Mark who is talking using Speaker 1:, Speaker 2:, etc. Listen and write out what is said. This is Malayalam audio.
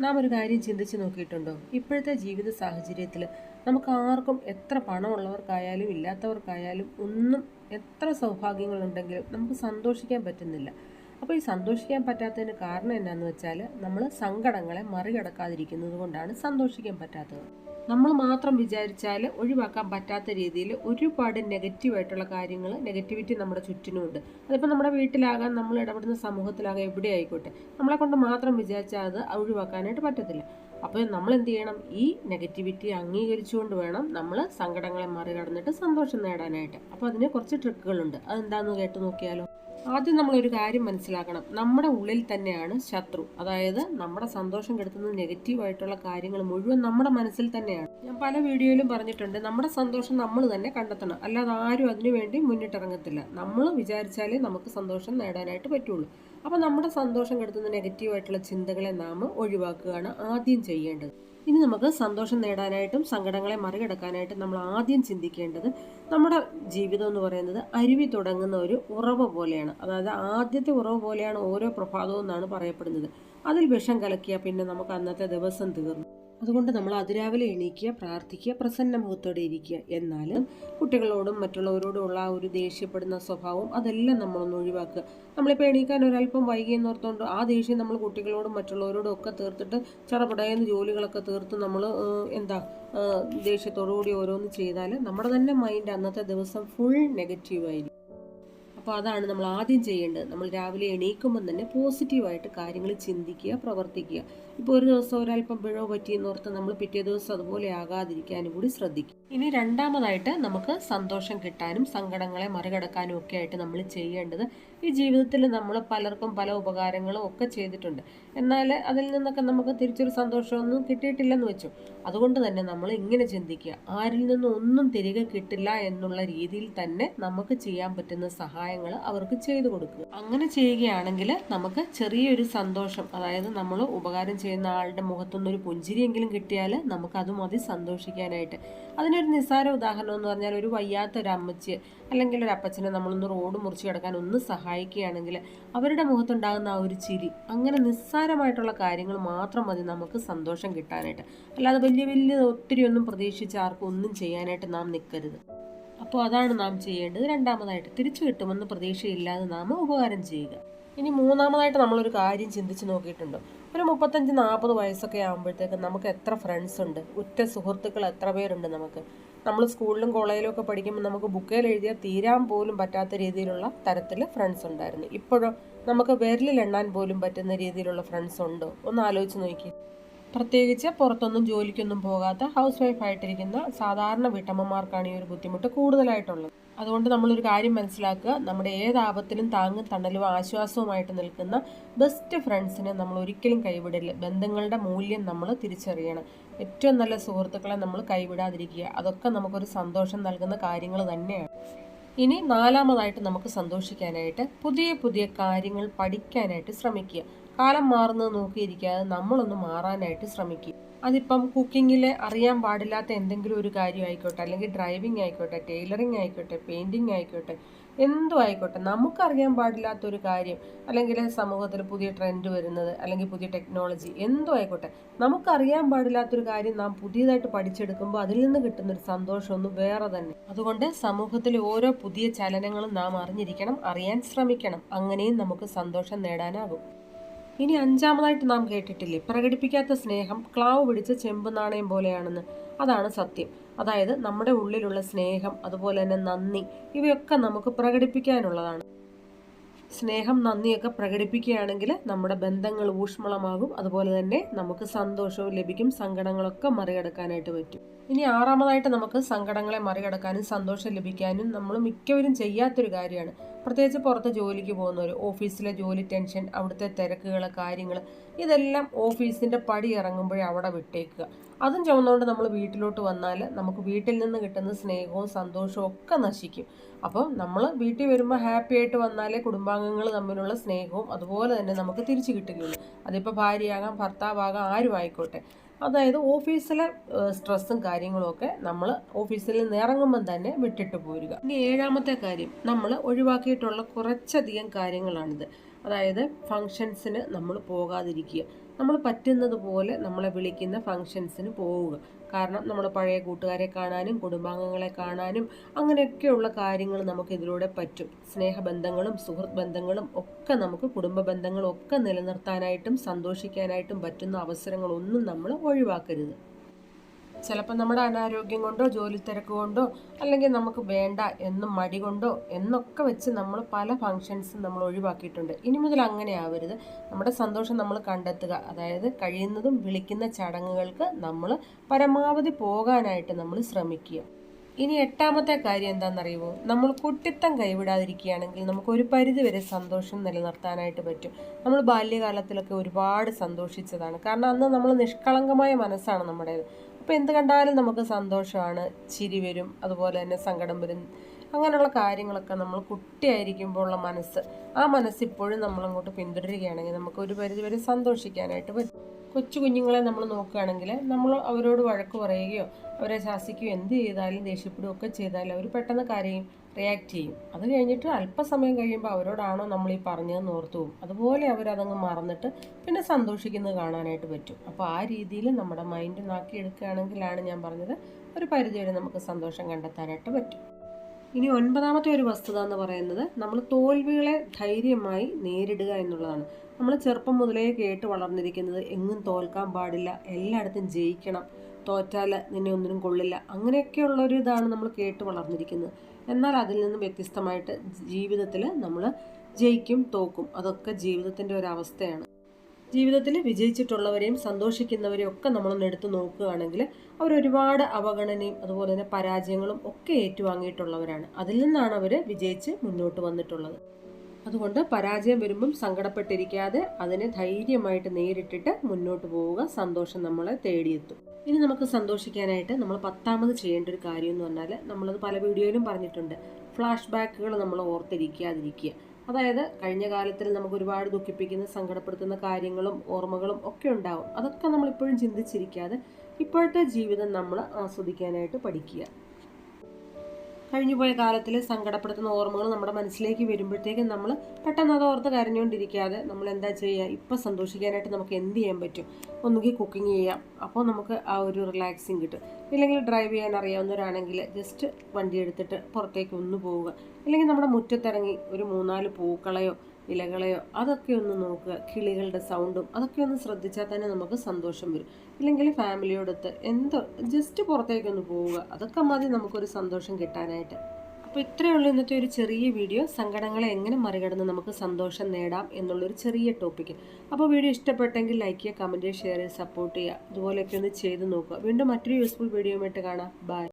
Speaker 1: നാം ഒരു കാര്യം ചിന്തിച്ചു നോക്കിയിട്ടുണ്ടോ? ഇപ്പോഴത്തെ ജീവിത സാഹചര്യത്തിൽ നമുക്ക് ആർക്കും എത്ര പണമുള്ളവർക്കായാലും ഇല്ലാത്തവർക്കായാലും ഒന്നും എത്ര സൗഭാഗ്യങ്ങളുണ്ടെങ്കിലും നമുക്ക് സന്തോഷിക്കാൻ പറ്റുന്നില്ല. അപ്പോൾ ഈ സന്തോഷിക്കാൻ പറ്റാത്തതിന് കാരണം എന്നാന്ന് വെച്ചാൽ നമ്മൾ സങ്കടങ്ങളെ മറികടക്കാതിരിക്കുന്നത് കൊണ്ടാണ് സന്തോഷിക്കാൻ പറ്റാത്തത്. നമ്മൾ മാത്രം വിചാരിച്ചാൽ ഒഴിവാക്കാൻ പറ്റാത്ത രീതിയിൽ ഒരുപാട് നെഗറ്റീവായിട്ടുള്ള കാര്യങ്ങൾ നെഗറ്റിവിറ്റി നമ്മുടെ ചുറ്റിനുമുണ്ട്. അതിപ്പോൾ നമ്മുടെ വീട്ടിലാകാൻ നമ്മൾ ഇടപെടുന്ന സമൂഹത്തിലാകാൻ എവിടെ ആയിക്കോട്ടെ. നമ്മളെ കൊണ്ട് മാത്രം വിചാരിച്ചാൽ അത് ഒഴിവാക്കാനായിട്ട് പറ്റത്തില്ല. അപ്പോൾ നമ്മൾ എന്ത് ചെയ്യണം? ഈ നെഗറ്റിവിറ്റി അംഗീകരിച്ചുകൊണ്ട് വേണം നമ്മൾ സങ്കടങ്ങളെ മറികടന്നിട്ട് സന്തോഷം നേടാനായിട്ട്. അപ്പോൾ അതിന് കുറച്ച് ട്രിക്കുകളുണ്ട് അതെന്താണെന്ന് കേട്ട് നോക്കിയാലോ? ആദ്യം നമ്മളൊരു കാര്യം മനസ്സിലാക്കണം. നമ്മുടെ ഉള്ളിൽ തന്നെയാണ് ശത്രു. അതായത് നമ്മുടെ സന്തോഷം കെടുത്തുന്ന നെഗറ്റീവായിട്ടുള്ള കാര്യങ്ങൾ മുഴുവൻ നമ്മുടെ മനസ്സിൽ തന്നെയാണ്. ഞാൻ പല വീഡിയോയിലും പറഞ്ഞിട്ടുണ്ട് നമ്മുടെ സന്തോഷം നമ്മൾ തന്നെ കണ്ടെത്തണം. അല്ലാതെ ആരും അതിനുവേണ്ടി മുന്നിട്ടിറങ്ങത്തില്ല. നമ്മൾ വിചാരിച്ചാലേ നമുക്ക് സന്തോഷം നേടാനായിട്ട് പറ്റുള്ളൂ. അപ്പോൾ നമ്മുടെ സന്തോഷം കെടുത്തുന്ന നെഗറ്റീവായിട്ടുള്ള ചിന്തകളെ നാം ഒഴിവാക്കുകയാണ് ആദ്യം ചെയ്യേണ്ടത്. ഇനി നമുക്ക് സന്തോഷം നേടാനായിട്ടും സങ്കടങ്ങളെ മറികടക്കാനായിട്ടും നമ്മൾ ആദ്യം ചിന്തിക്കേണ്ടത് നമ്മുടെ ജീവിതം എന്ന് പറയുന്നത് അരുവി തുടങ്ങുന്ന ഒരു ഉറവ് പോലെയാണ്. അതായത് ആദ്യത്തെ ഉറവ് പോലെയാണ് ഓരോ പ്രഭാതവും എന്നാണ് പറയപ്പെടുന്നത്. അതിൽ വിഷം കലക്കിയാൽ പിന്നെ നമുക്ക് അന്നത്തെ ദിവസം തീർന്നു. അതുകൊണ്ട് നമ്മൾ അതിരാവിലെ എണീക്കുക പ്രാർത്ഥിക്കുക പ്രസന്ന മുഖത്തോടെ ഇരിക്കുക. എന്നാൽ കുട്ടികളോടും മറ്റുള്ളവരോടും ഉള്ള ആ ഒരു ദേഷ്യപ്പെടുന്ന സ്വഭാവം അതെല്ലാം നമ്മളൊന്ന് ഒഴിവാക്കുക. നമ്മളിപ്പോൾ എണീക്കാൻ ഒരല്പം വൈകിയെന്ന് ഓർത്തുകൊണ്ട് ആ ദേഷ്യം നമ്മൾ കുട്ടികളോടും മറ്റുള്ളവരോടും ഒക്കെ തീർത്തിട്ട് ചടപടയെന്ന് ജോലികളൊക്കെ തീർത്ത് നമ്മൾ എന്താ ദേഷ്യത്തോടുകൂടി ഓരോന്ന് ചെയ്താൽ നമ്മുടെ തന്നെ മൈൻഡ് അന്നത്തെ ദിവസം ഫുൾ നെഗറ്റീവായിരിക്കും അപ്പോൾ അതാണ് നമ്മൾ ആദ്യം ചെയ്യേണ്ടത്. നമ്മൾ രാവിലെ എണീക്കുമ്പോൾ തന്നെ പോസിറ്റീവായിട്ട് കാര്യങ്ങൾ ചിന്തിക്കുക പ്രവർത്തിക്കുക. ഇപ്പോൾ ഒരു ദിവസം ഒരല്പം പിഴവ് പറ്റിയെന്ന് ഓർത്ത് നമ്മൾ പിറ്റേ ദിവസം അതുപോലെ ആകാതിരിക്കാനും കൂടി ശ്രദ്ധിക്കുക ഇനി രണ്ടാമതായിട്ട് നമുക്ക് സന്തോഷം കിട്ടാനും സങ്കടങ്ങളെ മറികടക്കാനും ഒക്കെ ആയിട്ട് നമ്മൾ ചെയ്യേണ്ടത് ഈ ജീവിതത്തിൽ നമ്മൾ പലർക്കും പല ഉപകാരങ്ങളും ഒക്കെ ചെയ്തിട്ടുണ്ട്. എന്നാൽ അതിൽ നിന്നൊക്കെ നമുക്ക് തിരിച്ചൊരു സന്തോഷമൊന്നും കിട്ടിയിട്ടില്ലെന്ന് വെച്ചു. അതുകൊണ്ട് തന്നെ നമ്മൾ ഇങ്ങനെ ചിന്തിക്കുക. ആരിൽ നിന്നും ഒന്നും തിരികെ കിട്ടില്ല എന്നുള്ള രീതിയിൽ തന്നെ നമുക്ക് ചെയ്യാൻ പറ്റുന്ന സഹായങ്ങൾ അവർക്ക് ചെയ്തു കൊടുക്കുക. അങ്ങനെ ചെയ്യുകയാണെങ്കിൽ നമുക്ക് ചെറിയൊരു സന്തോഷം അതായത് നമ്മൾ ഉപകാരം ചെയ്യുന്ന ആളുടെ മുഖത്തുനിന്ന് ഒരു പുഞ്ചിരിയെങ്കിലും കിട്ടിയാൽ നമുക്ക് അത് മതി സന്തോഷിക്കാനായിട്ട്. അതിനൊരു നിസ്സാര ഉദാഹരണം എന്ന് പറഞ്ഞാൽ ഒരു വയ്യാത്ത ഒരു അമ്മച്ചി അല്ലെങ്കിൽ ഒരു അപ്പച്ചനെ നമ്മളൊന്ന് റോഡ് മുറിച്ച് കിടക്കാൻ ഒന്ന് സഹായിക്കുകയാണെങ്കിൽ അവരുടെ മുഖത്തുണ്ടാകുന്ന ആ ഒരു ചിരി അങ്ങനെ നിസ്സാരമായിട്ടുള്ള കാര്യങ്ങൾ മാത്രം മതി നമുക്ക് സന്തോഷം കിട്ടാനായിട്ട്. അല്ലാതെ വലിയ വലിയ ഒത്തിരി ഒന്നും പ്രതീക്ഷിച്ച് ആർക്കും ഒന്നും ചെയ്യാനായിട്ട് നാം നിൽക്കരുത്. അപ്പോൾ അതാണ് നാം ചെയ്യേണ്ടത്. രണ്ടാമതായിട്ട് തിരിച്ചു കിട്ടുമെന്ന് പ്രതീക്ഷയില്ലാതെ നാം ഉപകാരം ചെയ്യുക. ഇനി മൂന്നാമതായിട്ട് നമ്മളൊരു കാര്യം ചിന്തിച്ച് നോക്കിയിട്ടുണ്ട്. ഒരു മുപ്പത്തഞ്ച് നാൽപ്പത് വയസ്സൊക്കെ ആകുമ്പോഴത്തേക്ക് നമുക്ക് എത്ര ഫ്രണ്ട്സ് ഉണ്ട്? ഉറ്റ സുഹൃത്തുക്കൾ എത്ര പേരുണ്ട് നമുക്ക്? നമ്മൾ സ്കൂളിലും കോളേജിലും ഒക്കെ പഠിക്കുമ്പോൾ നമുക്ക് ബുക്കേൽ എഴുതിയാൽ തീരാൻ പോലും പറ്റാത്ത രീതിയിലുള്ള തരത്തിൽ ഫ്രണ്ട്സ് ഉണ്ടായിരുന്നു. ഇപ്പോഴും നമുക്ക് വിരലിൽ എണ്ണാൻ പോലും പറ്റുന്ന രീതിയിലുള്ള ഫ്രണ്ട്സ് ഉണ്ടോ? ഒന്ന് ആലോചിച്ച് നോക്കി പ്രത്യേകിച്ച് പുറത്തൊന്നും ജോലിക്കൊന്നും പോകാത്ത ഹൗസ് വൈഫ് ആയിട്ടിരിക്കുന്ന സാധാരണ വീട്ടമ്മമാർക്കാണ് ഈ ഒരു ബുദ്ധിമുട്ട് കൂടുതലായിട്ടുള്ളത്. അതുകൊണ്ട് നമ്മളൊരു കാര്യം മനസ്സിലാക്കുക. നമ്മുടെ ഏത് ആപത്തിലും താങ്ങും തണലും ആശ്വാസവുമായിട്ട് നിൽക്കുന്ന ബെസ്റ്റ് ഫ്രണ്ട്സിനെ നമ്മൾ ഒരിക്കലും കൈവിടില്ല. ബന്ധങ്ങളുടെ മൂല്യം നമ്മൾ തിരിച്ചറിയണം. ഏറ്റവും നല്ല സുഹൃത്തുക്കളെ നമ്മൾ കൈവിടാതിരിക്കുക. അതൊക്കെ നമുക്കൊരു സന്തോഷം നൽകുന്ന കാര്യങ്ങൾ തന്നെയാണ്. ഇനി നാലാമതായിട്ട് നമുക്ക് സന്തോഷിക്കാനായിട്ട് പുതിയ പുതിയ കാര്യങ്ങൾ പഠിക്കാനായിട്ട് ശ്രമിക്കുക. കാലം മാറുന്നത് നോക്കിയിരിക്കാതെ നമ്മളൊന്ന് മാറാനായിട്ട് ശ്രമിക്കുക അതിപ്പം കുക്കിങ്ങിൽ അറിയാൻ പാടില്ലാത്ത എന്തെങ്കിലും ഒരു കാര്യം ആയിക്കോട്ടെ അല്ലെങ്കിൽ ഡ്രൈവിംഗ് ആയിക്കോട്ടെ ടൈലറിങ് ആയിക്കോട്ടെ പെയിന്റിങ് ആയിക്കോട്ടെ എന്തും ആയിക്കോട്ടെ നമുക്കറിയാൻ പാടില്ലാത്ത ഒരു കാര്യം അല്ലെങ്കിൽ സമൂഹത്തിൽ പുതിയ ട്രെൻഡ് വരുന്നത് അല്ലെങ്കിൽ പുതിയ ടെക്നോളജി എന്തും ആയിക്കോട്ടെ നമുക്കറിയാൻ പാടില്ലാത്തൊരു കാര്യം നാം പുതിയതായിട്ട് പഠിച്ചെടുക്കുമ്പോൾ അതിൽ നിന്ന് കിട്ടുന്നൊരു സന്തോഷമൊന്നും വേറെ തന്നെ. അതുകൊണ്ട് സമൂഹത്തിലെ ഓരോ പുതിയ ചലനങ്ങളും നാം അറിഞ്ഞിരിക്കണം അറിയാൻ ശ്രമിക്കണം. അങ്ങനെയും നമുക്ക് സന്തോഷം നേടാനാകും. ഇനി അഞ്ചാമതായിട്ട് നാം കേട്ടിട്ടില്ലേ? പ്രകടിപ്പിക്കാത്ത സ്നേഹം ക്ലാവ് പിടിച്ച ചെമ്പ് നാണയം പോലെയാണെന്ന്. അതാണ് സത്യം. അതായത് നമ്മുടെ ഉള്ളിലുള്ള സ്നേഹം അതുപോലെ തന്നെ നന്ദി ഇവയൊക്കെ നമുക്ക് പ്രകടിപ്പിക്കാനുള്ളതാണ്. സ്നേഹം നന്ദിയൊക്കെ പ്രകടിപ്പിക്കുകയാണെങ്കിൽ നമ്മുടെ ബന്ധങ്ങൾ ഊഷ്മളമാകും അതുപോലെ തന്നെ നമുക്ക് സന്തോഷവും ലഭിക്കും സങ്കടങ്ങളൊക്കെ മറികടക്കാനായിട്ട് പറ്റും. ഇനി ആറാമതായിട്ട് നമുക്ക് സങ്കടങ്ങളെ മറികടക്കാനും സന്തോഷം ലഭിക്കാനും നമ്മൾ മിക്കവരും ചെയ്യാത്തൊരു കാര്യമാണ്. പ്രത്യേകിച്ച് പുറത്ത് ജോലിക്ക് പോകുന്നവർ ഓഫീസിലെ ജോലി ടെൻഷൻ അവിടുത്തെ തിരക്കുകൾ കാര്യങ്ങൾ ഇതെല്ലാം ഓഫീസിന്റെ പടി ഇറങ്ങുമ്പോഴേ അവിടെ വിട്ടേക്കുക. അതും ചുമന്നുകൊണ്ട് നമ്മൾ വീട്ടിലോട്ട് വന്നാൽ നമുക്ക് വീട്ടിൽ നിന്ന് കിട്ടുന്ന സ്നേഹവും സന്തോഷവും ഒക്കെ നശിക്കും. അപ്പം നമ്മൾ വീട്ടിൽ വരുമ്പോൾ ഹാപ്പി ആയിട്ട് വന്നാലേ കുടുംബാംഗങ്ങൾ തമ്മിലുള്ള സ്നേഹവും അതുപോലെ തന്നെ നമുക്ക് തിരിച്ചു കിട്ടുകയുള്ളൂ. അതിപ്പോൾ ഭാര്യയാകാം ഭർത്താവാകാം ആരും ആയിക്കോട്ടെ. അതായത് ഓഫീസിലെ സ്ട്രെസ്സും കാര്യങ്ങളും ഒക്കെ നമ്മൾ ഓഫീസിൽ നിന്ന് ഇറങ്ങുമ്പം തന്നെ വിട്ടിട്ട് പോരുക. ഇനി ഏഴാമത്തെ കാര്യം നമ്മൾ ഒഴിവാക്കിയിട്ടുള്ള കുറച്ചധികം കാര്യങ്ങളാണിത്. അതായത് ഫങ്ഷൻസിന് നമ്മൾ പോകാതിരിക്കുക. നമ്മൾ പറ്റുന്നത് പോലെ നമ്മളെ വിളിക്കുന്ന ഫങ്ഷൻസിന് പോവുക. കാരണം നമ്മൾ പഴയ കൂട്ടുകാരെ കാണാനും കുടുംബാംഗങ്ങളെ കാണാനും അങ്ങനെയൊക്കെയുള്ള കാര്യങ്ങൾ നമുക്ക് ഇതിലൂടെ പറ്റും. സ്നേഹബന്ധങ്ങളും സുഹൃത്ത് ബന്ധങ്ങളും ഒക്കെ നമുക്ക് കുടുംബ ബന്ധങ്ങളും ഒക്കെ നിലനിർത്താനായിട്ടും സന്തോഷിക്കാനായിട്ടും പറ്റുന്ന അവസരങ്ങളൊന്നും നമ്മൾ ഒഴിവാക്കരുത്. ചിലപ്പോൾ നമ്മുടെ അനാരോഗ്യം കൊണ്ടോ ജോലി തിരക്ക് കൊണ്ടോ അല്ലെങ്കിൽ നമുക്ക് വേണ്ട എന്നും മടി കൊണ്ടോ എന്നൊക്കെ വെച്ച് നമ്മൾ പല ഫങ്ഷൻസും നമ്മൾ ഒഴിവാക്കിയിട്ടുണ്ട്. ഇനി മുതൽ അങ്ങനെ ആവരുത്. നമ്മുടെ സന്തോഷം നമ്മൾ കണ്ടെത്തുക. അതായത് കഴിയുന്നതും വിളിക്കുന്ന ചടങ്ങുകൾക്ക് നമ്മൾ പരമാവധി പോകാനായിട്ട് നമ്മൾ ശ്രമിക്കുക. ഇനി എട്ടാമത്തെ കാര്യം എന്താണെന്നറിയുമോ? നമ്മൾ കുട്ടിത്തം കൈവിടാതിരിക്കുകയാണെങ്കിൽ നമുക്ക് ഒരു പരിധിവരെ സന്തോഷം നിലനിർത്താനായിട്ട് പറ്റും. നമ്മൾ ബാല്യകാലത്തിലൊക്കെ ഒരുപാട് സന്തോഷിച്ചതാണ്. കാരണം അന്ന് നമ്മൾ നിഷ്കളങ്കമായ മനസ്സാണ് നമ്മുടേത്. അപ്പോൾ എന്ത് കണ്ടാലും നമുക്ക് സന്തോഷമാണ്. ചിരി വരും അതുപോലെ തന്നെ സങ്കടം വരും. അങ്ങനെയുള്ള കാര്യങ്ങളൊക്കെ നമ്മൾ കുട്ടിയായിരിക്കുമ്പോൾ ഉള്ള മനസ്സ്. ആ മനസ്സ് ഇപ്പോഴും നമ്മളങ്ങോട്ട് പിന്തുടരുകയാണെങ്കിൽ നമുക്ക് ഒരു പരിധി വരെ സന്തോഷിക്കാനായിട്ട് പറ്റും. കൊച്ചു കുഞ്ഞുങ്ങളെ നമ്മൾ നോക്കുകയാണെങ്കിൽ നമ്മൾ അവരോട് വഴക്ക് പറയുകയോ അവരെ ശാസിക്കുകയോ എന്ത് ചെയ്താലും ദേഷ്യപ്പെടുകയോ ഒക്കെ ചെയ്താലും അവർ പെട്ടെന്ന് കരയും റിയാക്ട് ചെയ്യും. അത് കഴിഞ്ഞിട്ട് അല്പസമയം കഴിയുമ്പോൾ അവരോടാണോ നമ്മൾ ഈ പറഞ്ഞതെന്ന് ഓർത്തു പോകും. അതുപോലെ അവരതങ്ങ് മറന്നിട്ട് പിന്നെ സന്തോഷിക്കുന്നത് കാണാനായിട്ട് പറ്റും. അപ്പോൾ ആ രീതിയിൽ നമ്മുടെ മൈൻഡ് നാക്കിയെടുക്കുകയാണെങ്കിലാണ് ഞാൻ പറഞ്ഞത് ഒരു പരിധിവരെ നമുക്ക് സന്തോഷം കണ്ടെത്താനായിട്ട് പറ്റും. ഇനി ഒൻപതാമത്തെ ഒരു വസ്തുത എന്ന് പറയുന്നത് നമ്മൾ തോൽവികളെ ധൈര്യമായി നേരിടുക എന്നുള്ളതാണ്. നമ്മൾ ചെറുപ്പം മുതലേ കേട്ട് വളർന്നിരിക്കുന്നത് എങ്ങും തോൽക്കാൻ പാടില്ല എല്ലായിടത്തും ജയിക്കണം തോറ്റാൽ നിന്നെ ഒന്നിനും കൊള്ളില്ല അങ്ങനെയൊക്കെയുള്ള ഒരു ഇതാണ് നമ്മൾ കേട്ട് വളർന്നിരിക്കുന്നത്. എന്നാൽ അതിൽ നിന്നും വ്യത്യസ്തമായിട്ട് ജീവിതത്തിൽ നമ്മൾ ജയിക്കും തോക്കും. അതൊക്കെ ജീവിതത്തിന്റെ ഒരു അവസ്ഥയാണ്. ജീവിതത്തിൽ വിജയിച്ചിട്ടുള്ളവരെയും സന്തോഷിക്കുന്നവരെയും ഒക്കെ നമ്മളൊന്ന് എടുത്തു നോക്കുകയാണെങ്കിൽ അവർ ഒരുപാട് അവഗണനയും അതുപോലെ തന്നെ പരാജയങ്ങളും ഒക്കെ ഏറ്റുവാങ്ങിയിട്ടുള്ളവരാണ്. അതിൽ നിന്നാണ് അവർ വിജയിച്ച് മുന്നോട്ട് വന്നിട്ടുള്ളത്. അതുകൊണ്ട് പരാജയം വരുമ്പം സങ്കടപ്പെട്ടിരിക്കാതെ അതിനെ ധൈര്യമായിട്ട് നേരിട്ടിട്ട് മുന്നോട്ട് പോവുക സന്തോഷം നമ്മളെ തേടിയെത്തും. ഇനി നമുക്ക് സന്തോഷിക്കാനായിട്ട് നമ്മൾ പത്താമത് ചെയ്യേണ്ട ഒരു കാര്യം എന്ന് പറഞ്ഞാൽ നമ്മളത് പല വീഡിയോയിലും പറഞ്ഞിട്ടുണ്ട്. ഫ്ലാഷ് ബാക്കുകൾ നമ്മൾ ഓർത്തിരിക്കാതിരിക്കുക. അതായത് കഴിഞ്ഞ കാലത്തിൽ നമുക്ക് ഒരുപാട് ദുഃഖിപ്പിക്കുന്ന സങ്കടപ്പെടുത്തുന്ന കാര്യങ്ങളും ഓർമ്മകളും ഒക്കെ ഉണ്ടാവും. അതൊക്കെ നമ്മൾ ഇപ്പോഴും ചിന്തിച്ചിരിക്കാതെ ഇപ്പോഴത്തെ ജീവിതം നമ്മൾ ആസ്വദിക്കാനായിട്ട് പഠിക്കുക. കഴിഞ്ഞുപോയ കാലത്തിൽ സങ്കടപ്പെടുത്തുന്ന ഓർമ്മകൾ നമ്മുടെ മനസ്സിലേക്ക് വരുമ്പോഴത്തേക്കും നമ്മൾ പെട്ടെന്ന് അത് ഓർത്ത് കരഞ്ഞുകൊണ്ടിരിക്കാതെ നമ്മൾ എന്താ ചെയ്യുക ഇപ്പം സന്തോഷിക്കാനായിട്ട് നമുക്ക് എന്ത് ചെയ്യാൻ പറ്റും? ഒന്നുകിൽ കുക്കിംഗ് ചെയ്യാം. അപ്പോൾ നമുക്ക് ആ ഒരു റിലാക്സിങ് കിട്ടും. ഇല്ലെങ്കിൽ ഡ്രൈവ് ചെയ്യാൻ അറിയാവുന്നവരാണെങ്കിൽ ജസ്റ്റ് വണ്ടി എടുത്തിട്ട് പുറത്തേക്ക് ഒന്ന് പോവുക. അല്ലെങ്കിൽ നമ്മുടെ മുറ്റത്തിറങ്ങി ഒരു മൂന്നാൽ പൂക്കളയോ ഇലകളെയോ അതൊക്കെ ഒന്ന് നോക്കുക. കിളികളുടെ സൗണ്ടും അതൊക്കെ ഒന്ന് ശ്രദ്ധിച്ചാൽ തന്നെ നമുക്ക് സന്തോഷം വരും. ഇല്ലെങ്കിൽ ഫാമിലിയോടൊത്ത് എന്തോ ജസ്റ്റ് പുറത്തേക്കൊന്ന് പോവുക. അതൊക്കെ മതി നമുക്കൊരു സന്തോഷം കിട്ടാനായിട്ട്. അപ്പോൾ ഇത്രയേ ഉള്ളൂ ഇന്നത്തെ ഒരു ചെറിയ വീഡിയോ. സങ്കടങ്ങളെ എങ്ങനെ മറികടന്ന് നമുക്ക് സന്തോഷം നേടാം എന്നുള്ളൊരു ചെറിയ ടോപ്പിക്ക് അപ്പോൾ വീഡിയോ ഇഷ്ടപ്പെട്ടെങ്കിൽ ലൈക്ക് ചെയ്യുക കമന്റ് ചെയ്യുക ഷെയർ ചെയ്യുക സപ്പോർട്ട് ചെയ്യുക. ഇതുപോലെയൊക്കെ ഒന്ന് ചെയ്ത് നോക്കുക. വീണ്ടും മറ്റൊരു യൂസ്ഫുൾ വീഡിയോ ആയിട്ട് കാണാം. ബൈ